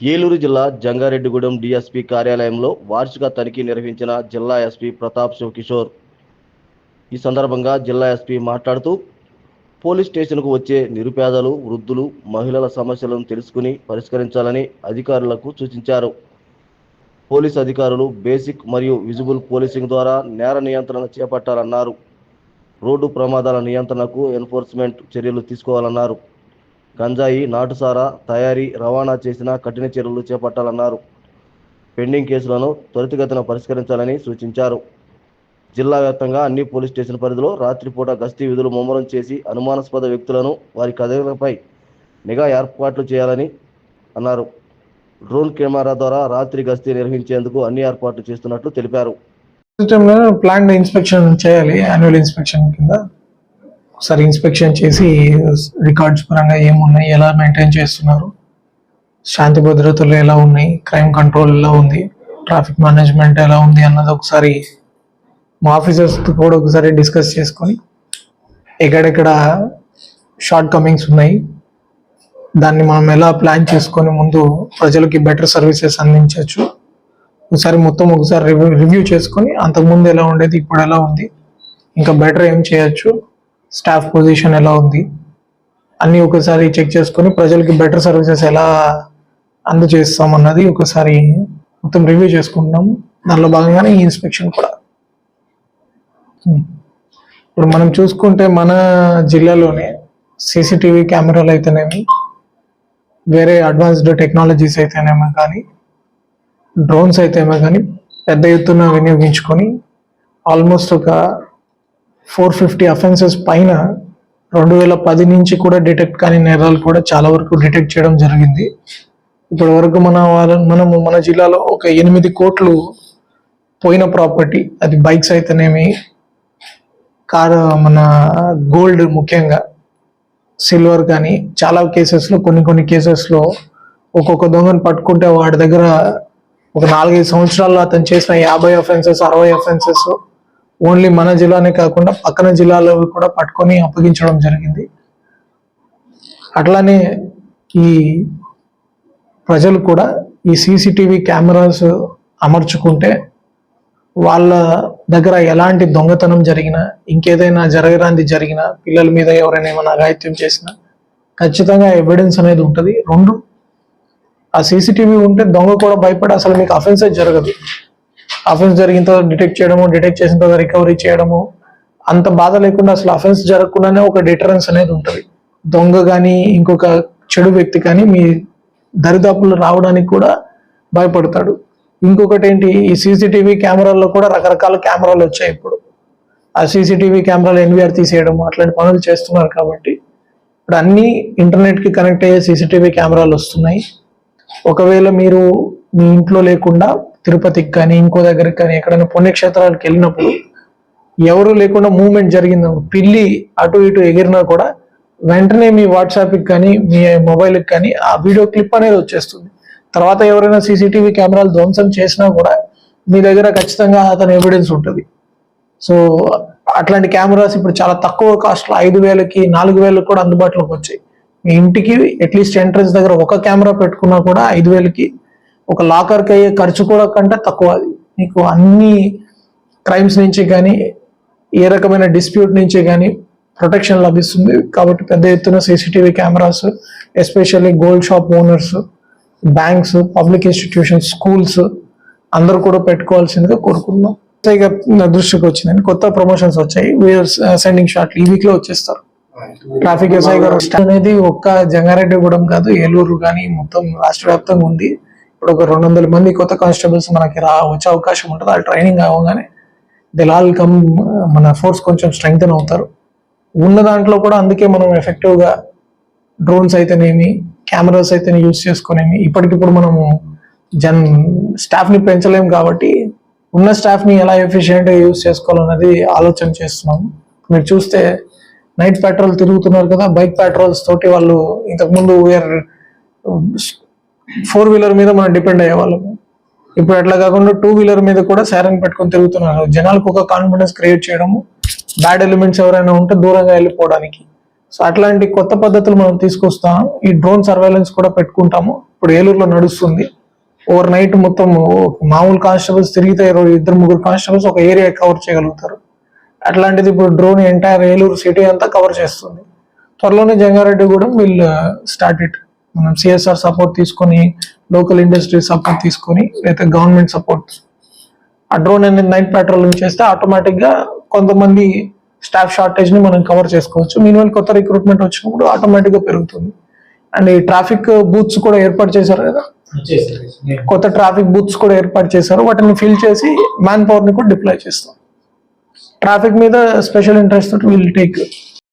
ఏలూరు జిల్లా జంగారెడ్డిగూడెం డీఎస్పీ కార్యాలయంలో వార్షిక తనిఖీ నిర్వహించిన జిల్లా ఎస్పీ ప్రతాప్ శివకిషోర్. ఈ సందర్భంగా జిల్లా ఎస్పీ మాట్లాడుతూ పోలీస్ స్టేషన్కు వచ్చే నిరుపేదలు వృద్ధులు మహిళల సమస్యలను తెలుసుకుని పరిష్కరించాలని అధికారులకు సూచించారు. పోలీస్ అధికారులు బేసిక్ మరియు విజిబుల్ పోలీసింగ్ ద్వారా నేర నియంత్రణ చేపట్టాలన్నారు. రోడ్డు ప్రమాదాల నియంత్రణకు ఎన్ఫోర్స్మెంట్ చర్యలు తీసుకోవాలన్నారు. గంజాయి నాటుసారా తయారీ రవాణా చేసిన కఠిన చర్యలు చేపట్టాలన్నారు. పెండింగ్ కేసులను త్వరితగతిన పరిష్కరించాలని సూచించారు. జిల్లా వ్యాప్తంగా అన్ని పోలీస్ స్టేషన్ పరిధిలో రాత్రిపూట గస్తీ విధులు ముమ్మరం చేసి అనుమానాస్పద వ్యక్తులను వారి కదలికలపై నిఘా ఏర్పాట్లు చేయాలని అన్నారు. డ్రోన్ కెమెరా ద్వారా రాత్రి గస్తీ నిర్వహించేందుకు అన్ని ఏర్పాట్లు చేస్తున్నట్లు తెలిపారు. ప్లాన్ ఇన్స్పెక్షన్ చేయాలి యాన్యువల్ ఇన్స్పెక్షన్ కింద. ఒకసారి ఇన్స్పెక్షన్ చేసి రికార్డ్స్ పరంగా ఏమున్నాయి ఎలా మెయింటైన్ చేస్తున్నారు శాంతి భద్రతలు ఎలా ఉన్నాయి క్రైమ్ కంట్రోల్ ఎలా ఉంది ట్రాఫిక్ మేనేజ్మెంట్ ఎలా ఉంది అన్నది ఒకసారి మా ఆఫీసర్స్ కూడా ఒకసారి డిస్కస్ చేసుకొని ఎక్కడెక్కడ షార్ట్ కమింగ్స్ ఉన్నాయి దాన్ని మనం ఎలా ప్లాన్ చేసుకొని ముందు ప్రజలకి బెటర్ సర్వీసెస్ అందించవచ్చు. ఒకసారి మొత్తం ఒకసారి రివ్యూ రివ్యూ చేసుకొని అంతకుముందు ఎలా ఉండేది ఇప్పుడు ఎలా ఉంది ఇంకా బెటర్ ఏం చేయొచ్చు స్టాఫ్ పొజిషన్ ఎలా ఉంది? అన్ని ఒకసారి చెక్ చేసుకొని ప్రజలకి బెటర్ సర్వీసెస్ ఎలా అందజేస్తాం అన్నది ఒకసారి మొత్తం రివ్యూ చేసుకుంటున్నాము దానిలో భాగంగానే ఈ ఇన్స్పెక్షన్ కూడా. ఇప్పుడు మనం చూసుకుంటే మన జిల్లాలోనే సీసీటీవీ కెమెరాలు అయితేనేమి వేరే అడ్వాన్స్డ్ టెక్నాలజీస్ అయితేనేమో కానీ డ్రోన్స్ అయితేమో కానీ పెద్ద ఎత్తున వినియోగించుకొని ఆల్మోస్ట్ ఒక ఫోర్ ఫిఫ్టీ అఫెన్సెస్ పైన రెండు వేల పది నుంచి కూడా డిటెక్ట్ కాని నేరాలు కూడా చాలా వరకు డిటెక్ట్ చేయడం జరిగింది. ఇప్పటి వరకు మన వాళ్ళ మనము మన జిల్లాలో ఒక ఎనిమిది కోట్లు పోయిన ప్రాపర్టీ. అది బైక్స్ అయితేనేమి కారు మన గోల్డ్ ముఖ్యంగా సిల్వర్ కానీ చాలా కేసెస్లో కొన్ని కొన్ని కేసెస్లో ఒక్కొక్క దొంగను పట్టుకుంటే వాడి దగ్గర ఒక నాలుగైదు సంవత్సరాల్లో అతను చేసిన యాభై అఫెన్సెస్ అరవై అఫెన్సెస్ ఓన్లీ మన జిల్లానే కాకుండా పక్కన జిల్లాలో కూడా పట్టుకొని అప్పగించడం జరిగింది. అట్లానే ఈ ప్రజలు కూడా ఈ సీసీటీవీ కెమెరాస్ అమర్చుకుంటే వాళ్ళ దగ్గర ఎలాంటి దొంగతనం జరిగినా ఇంకేదైనా జరగరాంది జరిగినా పిల్లల మీద ఎవరైనా ఏమైనా అఘాయిత్యం చేసినా ఖచ్చితంగా ఎవిడెన్స్ అనేది ఉంటుంది. రెండు ఆ సీసీటీవీ ఉంటే దొంగ కూడా భయపడి అసలు మీకు అఫెన్సే జరగదు. అఫెన్స్ జరిగిన తర్వాత డిటెక్ట్ చేయడము డిటెక్ట్ చేసిన తర్వాత రికవరీ చేయడము అంత బాధ లేకుండా అసలు అఫెన్స్ జరగకుండానే ఒక డిటరెన్స్ అనేది ఉంటుంది. దొంగ కానీ ఇంకొక చెడు వ్యక్తి కానీ మీ దరిదాపులు రావడానికి కూడా భయపడతాడు. ఇంకొకటి ఏంటి ఈ సీసీటీవీ కెమెరాల్లో కూడా రకరకాల కెమెరాలు వచ్చాయి ఇప్పుడు. ఆ సీసీటీవీ కెమెరాలు ఎన్విఆర్ తీసేయడం అట్లాంటి పనులు చేస్తున్నారు కాబట్టి ఇప్పుడు అన్నీ ఇంటర్నెట్కి కనెక్ట్ అయ్యే సీసీటీవీ కెమెరాలు వస్తున్నాయి. ఒకవేళ మీరు మీ ఇంట్లో లేకుండా తిరుపతికి కానీ ఇంకో దగ్గరికి కానీ ఎక్కడైనా పుణ్యక్షేత్రాలకు వెళ్ళినప్పుడు ఎవరు లేకుండా మూవ్మెంట్ జరిగింది. పిల్లి అటు ఇటు ఎగిరినా కూడా వెంటనే మీ వాట్సాప్కి కానీ మీ మొబైల్కి కానీ ఆ వీడియో క్లిప్ అనేది వచ్చేస్తుంది. తర్వాత ఎవరైనా సీసీటీవీ కెమెరాలు ధ్వంసం చేసినా కూడా మీ దగ్గర ఖచ్చితంగా అతని ఎవిడెన్స్ ఉంటుంది. సో అట్లాంటి కెమెరాస్ ఇప్పుడు చాలా తక్కువ కాస్ట్లో ఐదు వేలకి నాలుగు వేలకు కూడా అందుబాటులోకి వచ్చాయి. మీ ఇంటికి అట్లీస్ట్ ఎంట్రన్స్ దగ్గర ఒక కెమెరా పెట్టుకున్నా కూడా ఐదు వేలకి ఒక లాకర్కి అయ్యే ఖర్చు కూడా కంటే తక్కువ అది. మీకు అన్ని క్రైమ్స్ నుంచి కానీ ఏ రకమైన డిస్ప్యూట్ నుంచి కానీ ప్రొటెక్షన్ లభిస్తుంది. కాబట్టి పెద్ద ఎత్తున CCTV cameras especially gold shop owners banks public institutions schools అందరూ కూడా పెట్టుకోవాల్సిందిగా కోరుకుందాం ఇక దృష్టికి వచ్చిందండి కొత్త ప్రమోషన్స్ వచ్చాయి. వీఆర్ సెండింగ్ షార్ట్ ఈ వీక్లో వచ్చేస్తారు. ట్రాఫిక్ ఎస్ఐ గారు అనేది ఒక్క జంగారెడ్డిగూడెం కాదు ఏలూరు కానీ మొత్తం రాష్ట్ర వ్యాప్తంగా ఉంది. ఇప్పుడు ఒక రెండు వందల మంది కొత్త కానిస్టేబుల్స్ మనకి రా వచ్చే అవకాశం ఉంటుంది. ఆ ట్రైనింగ్ అవగానే దిల్ ఆల్ కమ్ మన ఫోర్స్ కొంచెం స్ట్రెంగ్తన్ అవుతారు. ఉన్న దాంట్లో కూడా అందుకే మనం ఎఫెక్టివ్గా డ్రోన్స్ అయితేనేమి కెమెరాస్ అయితే యూస్ చేసుకునేమి ఇప్పటికిప్పుడు మనము జన్ స్టాఫ్ని పెంచలేము కాబట్టి ఉన్న స్టాఫ్ని ఎలా ఎఫిషియెంట్గా యూస్ చేసుకోవాలన్నది ఆలోచన చేస్తున్నాము మీరు చూస్తే నైట్ పెట్రోల్ తిరుగుతున్నారు కదా బైక్ పెట్రోల్స్ తోటి వాళ్ళు ఇంతకుముందు వేర్ ఫోర్ వీలర్ మీద మనం డిపెండ్ అయ్యేవాళ్ళము ఇప్పుడు అట్లా కాకుండా టూ వీలర్ మీద కూడా శారీని పెట్టుకొని తిరుగుతున్నారు. జనాలకు ఒక కాన్ఫిడెన్స్ క్రియేట్ చేయడము బ్యాడ్ ఎలిమెంట్స్ ఎవరైనా ఉంటే దూరంగా వెళ్ళిపోవడానికి. సో అట్లాంటి కొత్త పద్ధతులు మనం తీసుకొస్తాం ఈ డ్రోన్ సర్వైలెన్స్ కూడా పెట్టుకుంటాము. ఇప్పుడు ఏలూరులో నడుస్తుంది. ఓవర్ నైట్ మొత్తం మామూలు కానిస్టేబుల్స్ తిరిగితే ఇద్దరు ముగ్గురు కానిస్టేబుల్స్ ఒక ఏరియా కవర్ చేయగలుగుతారు. అట్లాంటిది ఇప్పుడు డ్రోన్ ఎంటైర్ ఏలూరు సిటీ అంతా కవర్ చేస్తుంది. త్వరలోనే జంగారెడ్డి కూడా వీళ్ళు స్టార్ట్ uh, ఇట్ మనం సిఎస్ఆర్ సపోర్ట్ తీసుకొని లోకల్ ఇండస్ట్రీ సపోర్ట్ తీసుకొని లేదా గవర్నమెంట్ సపోర్ట్ ఆ డ్రోన్ అనేది నైట్ పెట్రోలింగ్ చేస్తే ఆటోమేటిక్గా కొంతమంది స్టాఫ్ షార్టేజ్ని మనం కవర్ చేసుకోవచ్చు. మీనివల్ కొత్త రిక్రూట్మెంట్ వచ్చినప్పుడు ఆటోమేటిక్గా పెరుగుతుంది. అండ్ ఈ ట్రాఫిక్ బూత్స్ కూడా ఏర్పాటు చేశారు కదా? కొత్త ట్రాఫిక్ బూత్స్ కూడా ఏర్పాటు చేశారు. వాటిని ఫిల్ చేసి మ్యాన్ పవర్ని కూడా డిప్లాయ్ చేస్తాం. ట్రాఫిక్ మీద స్పెషల్ ఇంట్రెస్ట్ విల్ టేక్